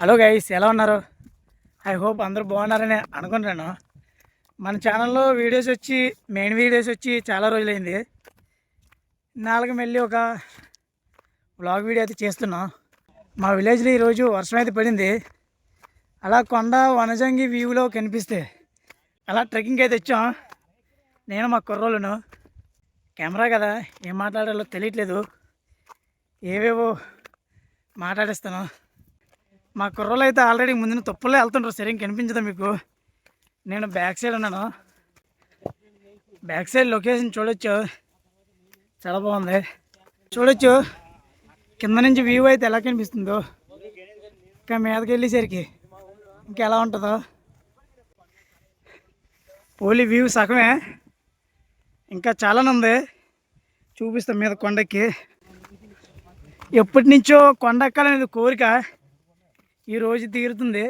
Hello guys ఎలా ఉన్నారు? I hope అందరూ బాగున్నారని అనుకుంటున్నాను. మన ఛానల్లో వీడియోస్ వచ్చి మెయిన్ వీడియోస్ వచ్చి చాలా రోజులైంది. నాలుగు మళ్ళీ ఒక బ్లాగ్ వీడియో అయితే చేస్తున్నాం. మా విలేజ్లో ఈరోజు వర్షం అయితే పడింది. అలా కొండ వనజంగి వ్యూలో కనిపిస్తే అలా ట్రెక్కింగ్ అయితే వచ్చాం. నేను మా కుర్రోళ్ళను. కెమెరా కదా ఏం మాట్లాడాలో తెలియట్లేదు. ఏవేవో మాట్లాడేస్తాను మా కుర్రలు అయితే ఆల్రెడీ ముందు తప్పుల్లో వెళ్తుంటారు సరిగ్గా కనిపించదా మీకు? నేను బ్యాక్ సైడ్ ఉన్నాను. బ్యాక్ సైడ్ లొకేషన్ చూడొచ్చు. చాలా బాగుంది. చూడొచ్చు. కింద నుంచి వ్యూ అయితే ఎలా కనిపిస్తుందో. ఇంకా మీదకి వెళ్ళేసరికి ఇంకా ఎలా ఉంటుందో. పోలీ వ్యూ సగమే. ఇంకా చాలానే ఉంది. చూపిస్తాం మీద కొండకి. ఎప్పటి నుంచో కొండ ఎక్కాలనేది కోరిక. ఈ రోజు తీరుతుంది.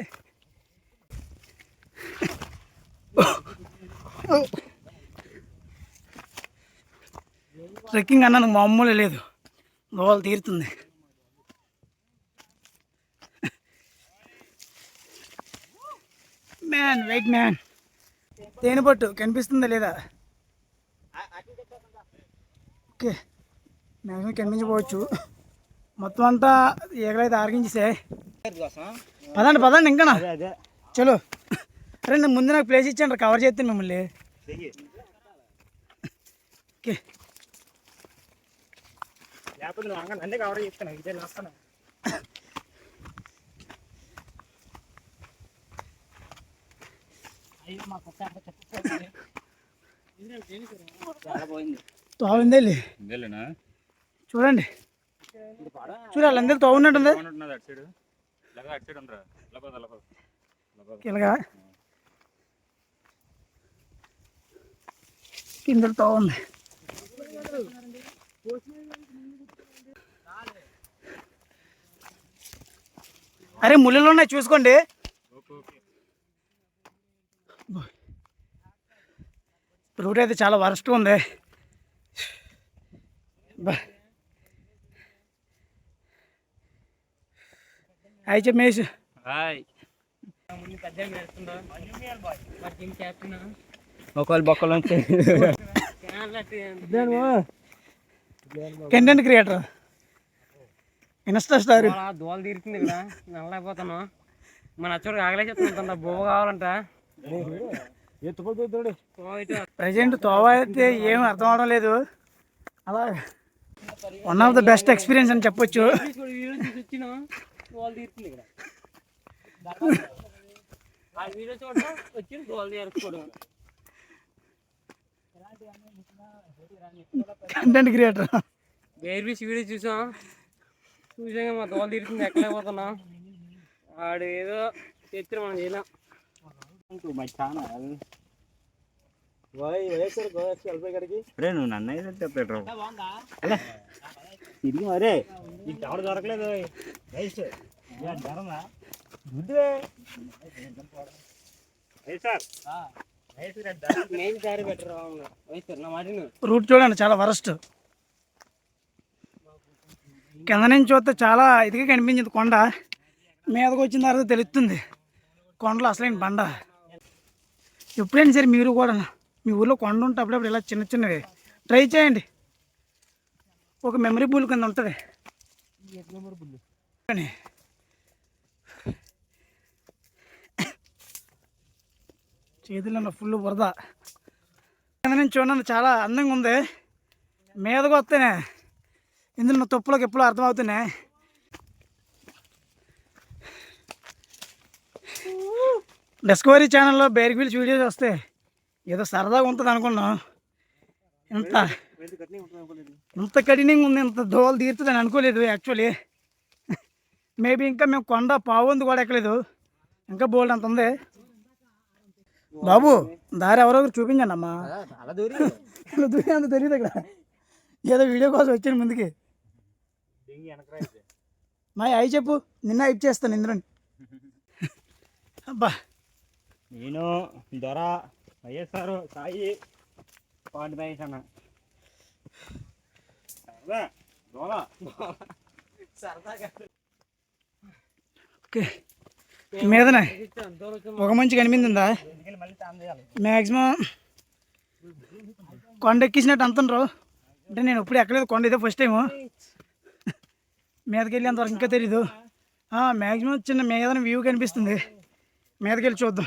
ట్రెక్కింగ్ అన్నాను మామూలు లేదు. గోవాలు తీరుతుంది. మ్యాన్ వెయిట్ మ్యాన్ తేనె పట్టు కనిపిస్తుందా లేదా? ఓకే మ్యాక్సిమం కనిపించకపోవచ్చు మొత్తం అంతా ఎగరైతే ఆరగించేసే. పదండి పదండి ఇంకా అదే చలో. అరే నేను ముందు నాకు ప్లేస్ ఇచ్చాను కవర్ చేస్తాను మిమ్మల్ని. చెయ్యి. ఓకే. లేకపోతే నువ్వు అంగ నన్నే కవర్ చేస్తాను ఇదే వస్తాను చాలా పోయింది. తోవిందే ఇందేలేనా చూడండి. ఉన్నది అటు సైడ్. ఇలాగ. కింద తోవుంది అరే ముళ్ళు ఉన్నాయి చూసుకోండి. రూట్ అయితే చాలా వరస్ట్ ఉంది. బా. అయి చెప్పేసి హాయ్. ఒకళ్ళు బొక్కలు కంటెంట్ క్రియేటర్ ఇన్స్టా స్టార్ దోలు తీరుతుంది కదా నల్లైపోతాను. మన అచ్చోడు ఆగలే చెప్తుంటా బోవ కావాలంట. ప్రజెంట్ తోవ అయితే ఏం అర్థం అవడం లేదు. అలా one of the best experience అని చెప్పొచ్చు. వీడియో చూసి వచ్చిన దోలు తీరుతుంది ఇక్కడ. ఆ వీడియో చూడడం వచ్చి తీర్చుకోవడం కంటెంట్ క్రియేటర్ బీచ్ వీడియో చూసాం చూసాక మా దోలు తీరుతుంది ఎక్కలేకపోతున్నాం. వాడు ఏదో తెచ్చిన మనం చేయలేం. మై ఛానల్ నువ్వు నన్ను అయితే తిరిగి మరే. ఈ ఎవరు దొరకలేదు. రూట్ చూడండి చాలా వరస్ట్. కింద నుంచి చూస్తే చాలా ఇదిగా కనిపించింది కొండ. మీదకి వచ్చిన తర్వాత తెలుస్తుంది. కొండలో అసలైన బండ. ఎప్పుడైనా సరే మీరు కూడా మీ ఊర్లో కొండ ఉంటే అప్పుడప్పుడు ఇలా చిన్న చిన్నవి ట్రై చేయండి. ఒక మెమరీ బుల్ కింద ఉంటుంది. అని. చేతుల్లో ఫుల్ బురద కింద నుంచి చూడండి చాలా అందంగా ఉంది. మీదకి వస్తేనే ఇందులో నా తప్పులకు ఎప్పుడు అర్థమవుతున్నాయి. డిస్కవరీ ఛానల్లో బేర్ గ్రిల్స్ వీడియోస్ వస్తే ఏదో సరదాగా ఉంటుంది అనుకున్నాం. ఇంత ఇంత కఠినంగా ఉంది ఇంత దోవలు తీరుతుందని అనుకోలేదు యాక్చువల్లీ మేబీ ఇంకా మేము కొండ పావుంది కూడా ఎక్కలేదు. ఇంకా బోల్డ్ అంత ఉంది. బాబు దారి ఎవరో ఒకరు చూపించండి అమ్మా. అలా దూరి. అంత తెలియదు ఇక్కడ. ఏదో వీడియో కోసం వచ్చాను ముందుకి. మా అయి చెప్పు. నిన్న హైప్ చేస్తాను ఇంద్రుని అబ్బా. నేను దొర వైఎస్ఆర్ సాయి పాండి మహేష్ అన్న. ఓకే మీదనే. ఒక మంచి కనిపించిందా? మ్యాక్సిమం కొండ ఎక్కించినట్టు అంటుండ్రు అంటే నేను ఎప్పుడు ఎక్కలేదు కొండ ఇదే ఫస్ట్ టైము మీదకి వెళ్ళి అంతవరకు ఇంకా తెలీదు. మ్యాక్సిమం చిన్న మీదన వ్యూ కనిపిస్తుంది. మీదకి వెళ్ళి చూద్దాం.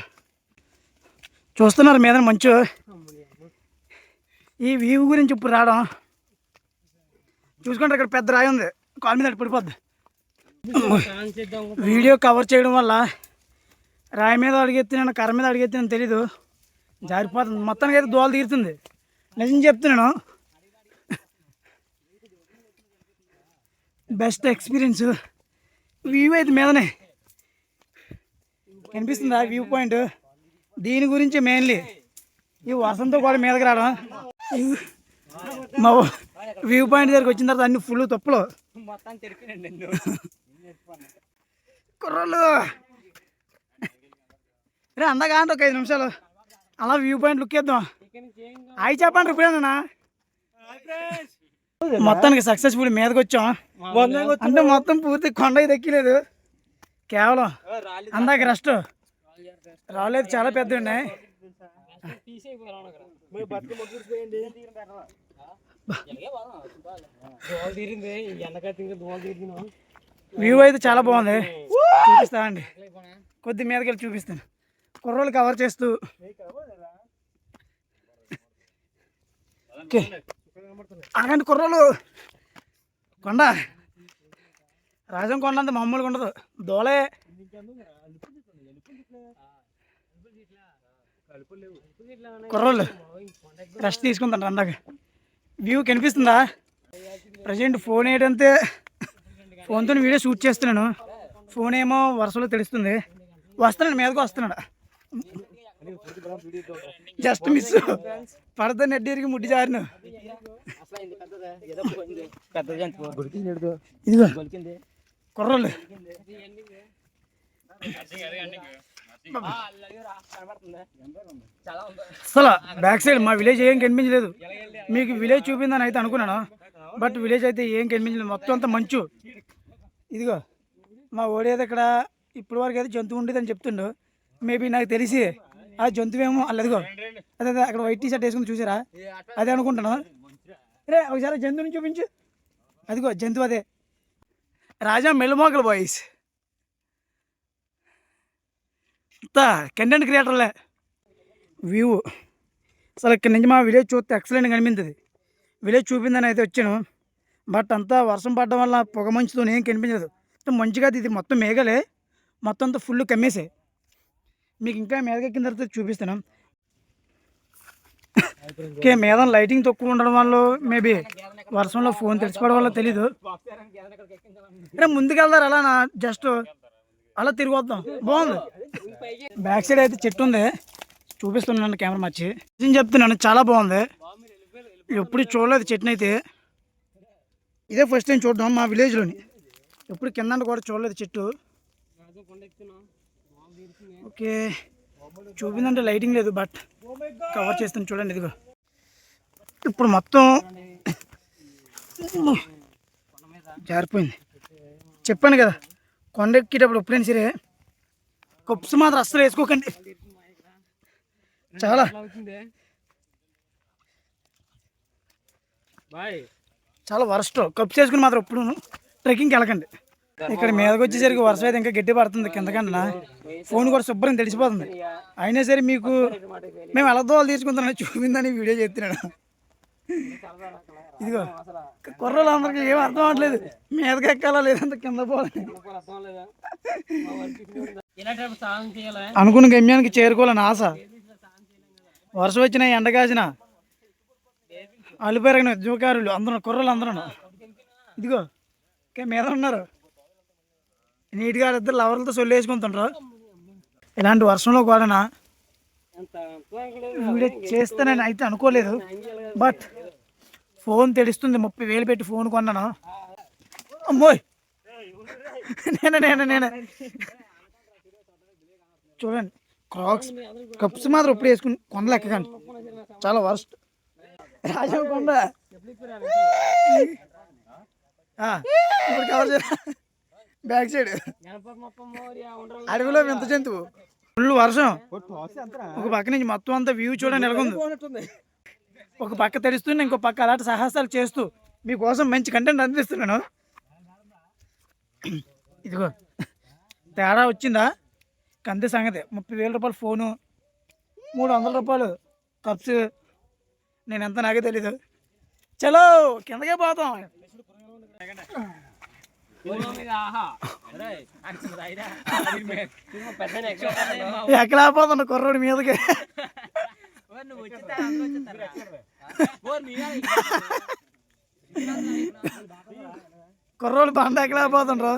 చూస్తున్నారు మీద మంచు. ఈ వ్యూ గురించి ఇప్పుడు రావడం. చూసుకుంటే ఇక్కడ పెద్ద రాయి ఉంది. కాలు మీద పడిపోద్ది. వీడియో కవర్ చేయడం వల్ల రాయి మీద అడిగెత్తినాను కర్ర మీద అడిగెత్తినాను తెలీదు. జారిపోతుంది. మొత్తానికి అయితే దోలు తీరుతుంది. నిజం చెప్తున్నాను బెస్ట్ ఎక్స్పీరియన్స్. వ్యూ అయితే మీదనే. కనిపిస్తుందా వ్యూ పాయింట్? దీని గురించి మెయిన్లీ ఈ వర్షంతో కూడా మీదకి రావడం. మా వ్యూ పాయింట్ దగ్గరికి వచ్చిన తర్వాత అన్ని ఫుల్ తప్పులు. కుర్రలు. కుర్రోళ్ళు రే అందాక అంటే ఒక ఐదు నిమిషాలు. అలా వ్యూ పాయింట్ లుక్ ఇద్దాం అవి చెప్పండి ఇప్పుడేనా మొత్తానికి సక్సెస్ఫుల్ మీదకి వచ్చాం అంటే మొత్తం పూర్తి కొండ దక్కిలేదు కేవలం అందాక రెస్ట్ రాలేదు చాలా పెద్ద ఉన్నాయి. తీరింది ఎండకైతే ఇంకా వ్యూ అయితే చాలా బాగుంది. చూపిస్తా అండి కొద్ది మీదకి వెళ్ళి చూపిస్తాను. కుర్రోళ్ళు కవర్ చేస్తూ. ఓకే. అలాంటి కుర్రోళ్ళు. కొండ. రాజం కొండ అంత మామూలుగా ఉండదు. దోలే. కుర్రోళ్ళు రెస్ట్ తీసుకుంటాను అందాక వ్యూ కనిపిస్తుందా? ప్రజెంట్ ఫోన్ ఏంటంటే ఫోన్తో వీడియో షూట్ చేస్తున్నాను. ఫోన్ ఏమో వరుసలో తెలుస్తుంది. వస్తున్నాడు మీదకు వస్తున్నాడు. Just miss. పడద నెడ్డీరికి ముడ్డి జారిను. పెద్ద ఇదిగో. కుర్రోళ్ళు. అసలు బ్యాక్ సైడ్ మా విలేజ్ ఏం కనిపించలేదు. మీకు విలేజ్ చూపిందని అయితే అనుకున్నాను. బట్ విలేజ్ అయితే ఏం కనిపించలేదు. మొత్తం అంతా మంచు. ఇదిగో మా ఓడేది ఇక్కడ ఇప్పటి వరకు అయితే జంతువు ఉండేదని చెప్తుండు. మేబీ నాకు తెలిసి ఆ జంతువు ఏమో అదే అదే అక్కడ వైట్ టీ షర్ట్ వేసుకుని చూసారా? అదే అనుకుంటాను రే ఒకసారి జంతువుని చూపించు. అదిగో జంతువు అదే. రాజా మెల్లుమోకలు బాయ్స్ అంతా కంటెంట్ క్రియేటర్లే వ్యూ అసలు ఇక్కడ నుంచి మా విలేజ్ చూస్తే ఎక్సలెంట్ కనిపించింది విలేజ్ చూపిందని అయితే వచ్చాను. బట్ అంతా వర్షం పడడం వల్ల పొగ మంచుతో ఏం కనిపించదు మంచిగా ఇది మొత్తం మేఘలే మొత్తం అంతా ఫుల్ కమ్మేసే. మీకు ఇంకా మేఘకెక్కిన తర్వాత చూపిస్తాను ఓకే మీద లైటింగ్ తక్కువ ఉండడం వల్ల మేబీ వర్షంలో ఫోన్ తెరిచిపోవడం వల్ల తెలీదు. అరే ముందుకెళ్తారు అలా నా జస్ట్ అలా తిరిగి వద్దాం. బాగుంది. బ్యాక్ సైడ్ అయితే చెట్టు ఉంది. చూపిస్తున్నాను కెమెరా మర్చి. నిజం చెప్తున్నాను చాలా బాగుంది. ఎప్పుడు చూడలేదు చెట్టుని అయితే ఇదే ఫస్ట్ టైం చూడడం మా విలేజ్లోని ఎప్పుడు కింద కూడా చూడలేదు చెట్టు. ఓకే. చూపిందంటే లైటింగ్ లేదు బట్ కవర్ చేస్తాను చూడండి ఇదిగో. ఇప్పుడు మొత్తం జారిపోయింది. చెప్పాను కదా కొండ ఎక్కేటప్పుడు ఎప్పుడైనా సరే కప్స్ మాత్రం అస్సలు వేసుకోకండి. చాలా. బాయ్. చాలా వరస్ట్. కప్పు చేసుకుని మాత్రం ఎప్పుడు ట్రెక్కింగ్కి వెళ్ళకండి. ఇక్కడ మీదకి వచ్చేసరికి వర్షం అయితే ఇంకా గట్టి పడుతుంది కిందకన్నా ఫోన్ కూడా శుభ్రం తెలిసిపోతుంది. అయినా సరే మీకు మేము ఎలా దోవలు తీసుకుంటామని చూపిందని వీడియో చెప్తున్నాడు ఇదిగో కుర్రలు అందరికి ఏం అర్థం అవ్వట్లేదు. మీదకి ఎక్కాలా లేదంత కింద పోవాలి అనుకున్న గమ్యానికి చేరుకోవాలని ఆశ. వర్షం వచ్చిన ఎండ కాసినా అల్లిపెరగిన జోకారులు అందరూ కుర్రలు అందరూ. ఇదిగో ఇంకా మీద ఉన్నారు. నీట్గా ఇద్దరు లవర్లతో సొల్లు వేసుకుంటుంటారు ఇలాంటి వర్షంలో కూడా వీడియో చేస్తానని అయితే అనుకోలేదు. బట్ ఫోన్ తెలుస్తుంది ముప్పై వేలు పెట్టి ఫోన్ కొన్నాను. అమ్మోయ్! నేను నేను నేనే. చూడండి క్రాక్స్ కప్స్ మాత్రం ఇప్పుడు వేసుకుని కొండలెక్కకండి చాలా వర్స్ట్. రాజా కొండ. ఇప్పుడు కవర్ చేయరా బ్యాక్ సైడ్ అడవిలో వింత జంతువు. ఫుల్ వర్షం. ఒక పక్క నుంచి మొత్తం అంతా వ్యూ చూడండి నెలకొంది ఒక పక్క తెరుస్తూనే ఇంకో పక్క అలాంటి సాహసాలు చేస్తూ మీకోసం మంచి కంటెంట్ అందిస్తున్నాను. ఇదిగో తేడా వచ్చిందా? కంది సంగతి. ముప్పై వేల రూపాయలు ఫోను మూడు వందల రూపాయలు కప్స్ నేను ఎంత నాకే తెలీదు. చలో కిందకే పోతాం. ఎక్కడ పోతున్నా కుర్రోడి మీదకి? కుర్రోడు బండ ఎక్కడ పోతుండ్రు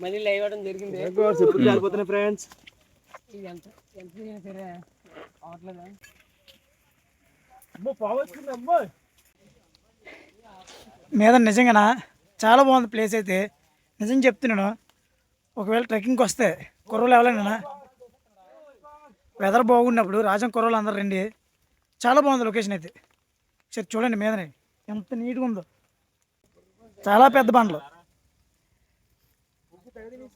మళ్ళీ లైవ్ జరిగింది ఫ్రెండ్స్ ఎంత ఎంత అవట్లేదా మీద నిజంగానా? చాలా బాగుంది ప్లేస్ అయితే. నిజం చెప్తున్నాను. ఒకవేళ ట్రెక్కింగ్కి వస్తే కుర్రోలు ఎవరైనా వెదర్ బాగున్నప్పుడు రాజం కుర్రోలు అందరు రండి. చాలా బాగుంది లొకేషన్ అయితే. సరే చూడండి మీదనే ఎంత నీట్గా ఉందో. చాలా పెద్ద బండ్లు.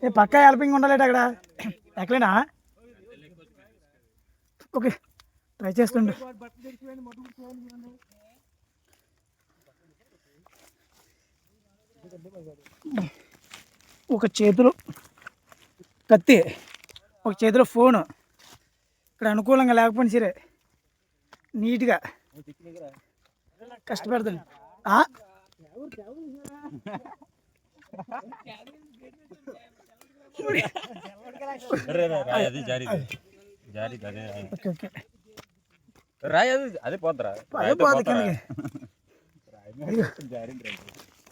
ఏ పక్కా హెల్పింగ్ ఉండాలేట అక్కడ. ఎక్కడైనా? ఓకే. ట్రై చేస్తుండే. ఒక చేతిలో కత్తి ఒక చేతిలో ఫోను. ఇక్కడ అనుకూలంగా లేకపోయినా సరే నీట్గా కష్టపడతాను అదే. Okay okay. రాయి అది అదే పోద్దురా అదే పోదు కిందకి.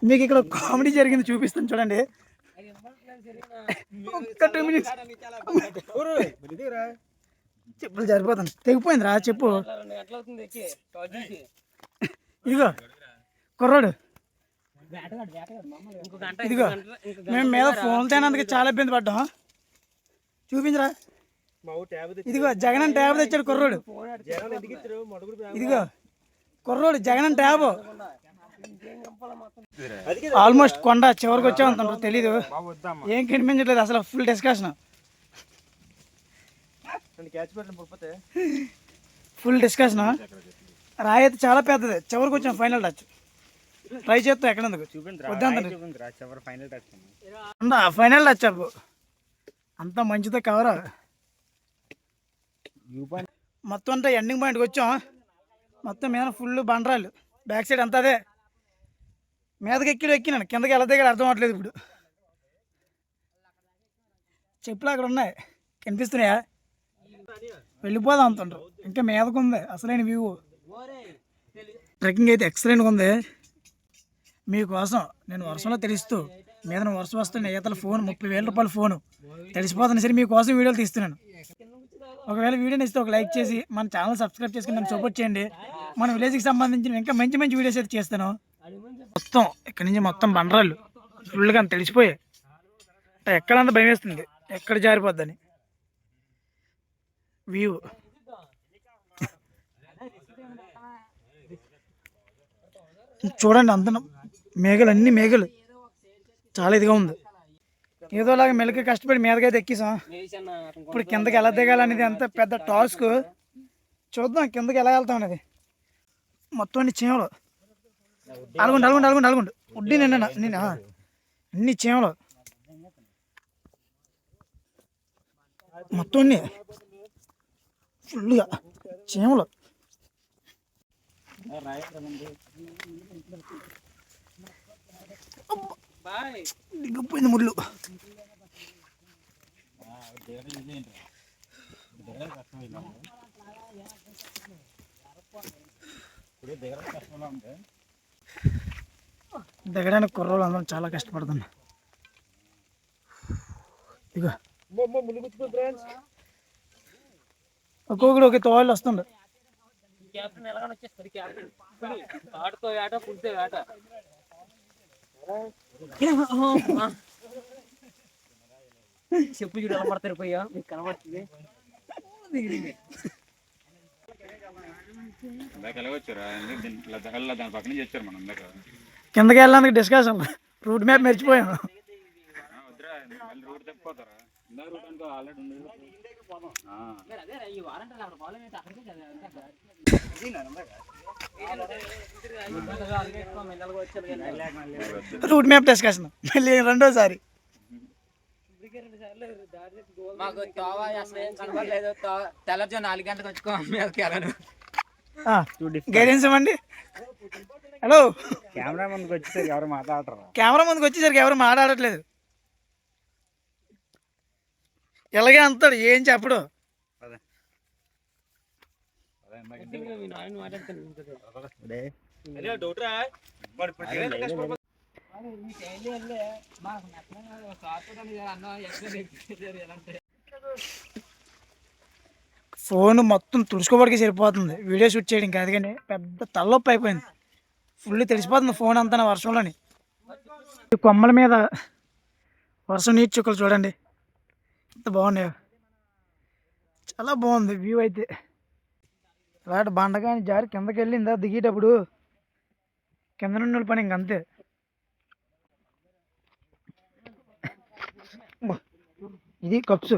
మీకు ఇక్కడ కామెడీ జరిగింది చూపిస్తాను చూడండి. ఒక్క టూ మినిట్స్. చెప్పులు సరిపోతాను తెగిపోయింది రా. చెప్పు ఇదిగో కుర్రాడు. ఇదిగో మేము మీద ఫోన్ తేనందుకు చాలా ఇబ్బంది పడ్డాం. చూపించరా? ఇదిగో జగన్ ట్యాబ్ తెచ్చాడు కుర్రోడు. ఇదిగో కుర్రోడు జగన్ ట్యాబ్. ఆల్మోస్ట్ కొండ చివరికి వచ్చామంటారు తెలీదు. ఏం కనిపించట్లేదు అసలు ఫుల్ డిస్కషన్ ఫుల్ డిస్కషన్ రాయి అయితే చాలా పెద్దది. చివరికి వచ్చాం ఫైనల్ టచ్ ట్రై చేస్తాం చూపిందిరా చివరి ఫైనల్ టచ్ అంతా మంచితో కవర్ మొత్తం అంతా ఎండింగ్ పాయింట్కి వచ్చాం. మొత్తం మీద ఫుల్ బండరాలు బ్యాక్ సైడ్ అంతా అదే. మీదకి ఎక్కిడు ఎక్కినాను కిందకి ఎలా దిగాడు అర్థం అవ్వట్లేదు ఇప్పుడు. చెప్పులు అక్కడ ఉన్నాయి. కనిపిస్తున్నాయా? వెళ్ళిపోదాం అంటుండ్రు. ఇంకా మీదకు ఉంది. అసలైన వ్యూ ట్రెక్కింగ్ అయితే ఎక్సలెంట్గా ఉంది. మీకోసం నేను వర్షంలో తెలుస్తూ మీద వర్షం వస్తున్న ఈతల ఫోన్ ముప్పై వేల రూపాయల ఫోను తెలిసిపోతున్నా సరే మీకోసం వీడియోలు తీస్తున్నాను. ఒకవేళ వీడియో ఇస్తే ఒక లైక్ చేసి మన ఛానల్ సబ్స్క్రైబ్ చేసుకుని నన్ను సపోర్ట్ చేయండి. మన విలేజ్కి సంబంధించిన ఇంకా మంచి మంచి వీడియోస్ అయితే చేస్తాను. మొత్తం ఇక్కడి నుంచి మొత్తం బండరాళ్ళు ఫుల్గా తెలిసిపోయాయి. ఎక్కడంతా భయం వేస్తుంది. ఎక్కడ జారిపోద్దని. వ్యూ చూడండి అంత మేఘలు అన్ని మేఘలు. చాలా ఇదిగా ఉంది. ఏదోలాగా మెలక కష్టపడి మీదకైతే ఎక్కిసాం. ఇప్పుడు కిందకి ఎలా దిగాలనేది అంత పెద్ద టాస్క్. చూద్దాం కిందకి ఎలా వెళ్తాం అనేది. మొత్తం అన్ని చీమలు. అలగుండు అలగుండు అలగుండు అలగుండు ఉడ్డి నిన్న నిన్న అన్ని చీమలు. మొత్తం అన్ని. ఫుల్గా చీమలు. బాయ్. దిగిపోయింది ముళ్ళు. దిగడానికి కుర్రోళ్ళు అందరం చాలా కష్టపడుతున్నా. ఇక ఒక్కొక్కడు ఒక తోళ్ళు వస్తుండు. క్యాప్టెన్ ఎలాగని వచ్చేస్తుంది క్యాప్టెన్. ఆటతో వేట పుడితే వేట. చెప్పు చూడు ఎలా పడతారు పోయా? మీకు కనబడుతుంది కిందకి వెళ్ళడానికి డిస్కషన్ రూట్ మ్యాప్ మర్చిపోయాం ఎక్కిపోతారా ఇందా రూట్ మ్యాప్ డిస్కషన్ మళ్ళీ రెండోసారి. మాకు తోవ అసలు ఏం కనబడలేదు. తో- తెల్లవారుజాము నాలుగు గంటలకు వచ్చుకో అమ్మేకి వెళ్ళను. గైడెన్స్ ఇవ్వండి. హలో కెమెరా ముందుకు వచ్చేసరికి ఎవరు మాట్లాడరు? కెమెరా ముందుకు వచ్చేసరికి ఎవరు మాట్లాడట్లేదు. ఇలాగే అంటాడు ఏం చెప్పడు. ఫోన్ మొత్తం తుడుచుకోబడికి సరిపోతుంది. వీడియో షూట్ చేయడం కాదు కానీ పెద్ద తలనొప్పి అయిపోయింది. ఫుల్ తెలిసిపోతుంది ఫోన్ అంతా నా వర్షంలోని. ఈ కొమ్మల మీద వర్షం నీటి చుక్కలు చూడండి. ఎంత బాగున్నాయో. చాలా బాగుంది వ్యూ అయితే. అలాంటి బండగాని జారి కిందకి వెళ్ళిందా దిగేటప్పుడు? కింద నుండి పని ఇంకంతే ఇది కప్స్.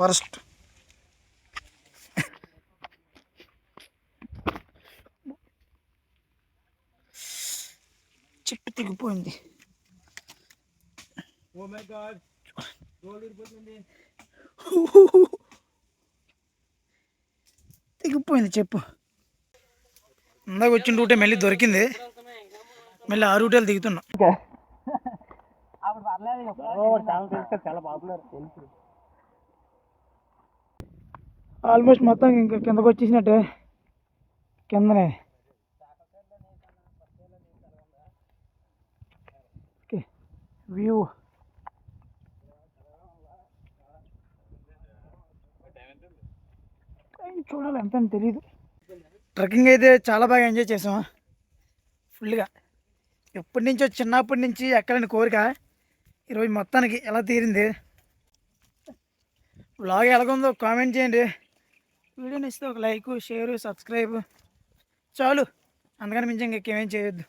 వరస్ట్. చెట్టు తెగిపోయింది తెగిపోయింది చెప్పు. ఇందాక వచ్చిన రూటే మళ్ళీ దొరికింది. మళ్ళీ ఆ రూటేలు దిగుతున్నా. చాలా తెలుసు ఆల్మోస్ట్ మొత్తం ఇంకా కిందకు వచ్చేసినట్టే. కిందనే. ఓకే. వ్యూ. చూడాలి ఎంత అని తెలియదు ట్రెక్కింగ్ అయితే చాలా బాగా ఎంజాయ్ చేసాం. ఫుల్గా. ఎప్పటి నుంచో చిన్నప్పటి నుంచి ఎక్కడని కోరిక. ఈరోజు మొత్తానికి ఎలా తీరింది? బ్లాగ్ ఎలాగుందో కామెంట్ చేయండి. వీడియోని ఇస్తే ఒక లైక్ షేర్ సబ్స్క్రైబ్. చాలు. అందుకని మించి ఇంకేమేం చేయొద్దు.